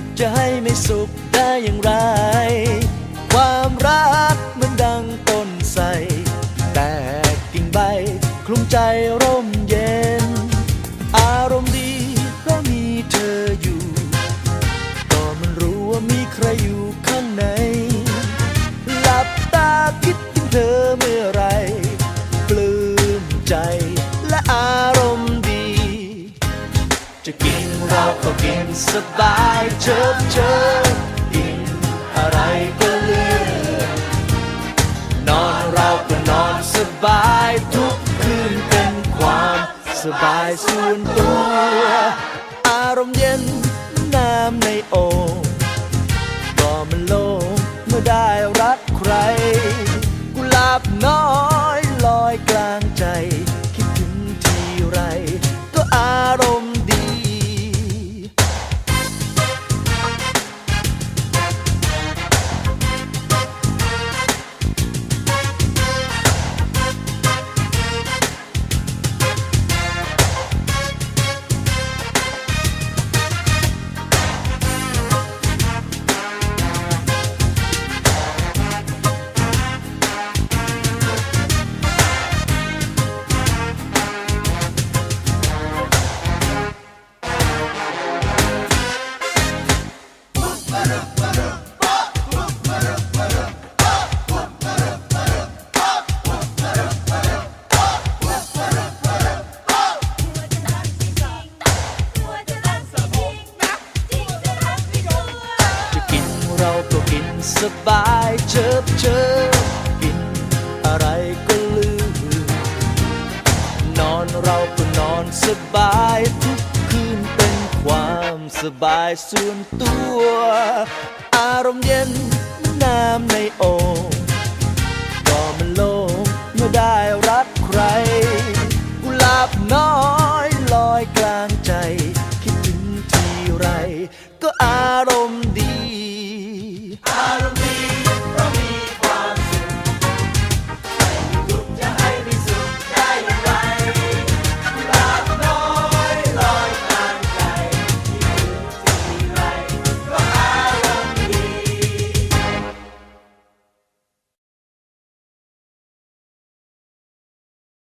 กจะให้ไม่สุขได้อย่างไร ความรักเหมือนดังต้นใส แต่กิ่งใบคลุมใจร่ม ก็กินสบายเจิบเจิบกินอะไรก็เลือกนอนเราก็นอนสบายทุกคืนเป็นความสบายส่วนตัว อารมณ์เย็นน้ำในโอ่ง สบายเชิบเชิบกินอะไรก็ลืมนอนเราก็นอนสบายทุกคืนเป็นความสบายส่วนตัว อารมณ์เย็นน้ำในโอ่ง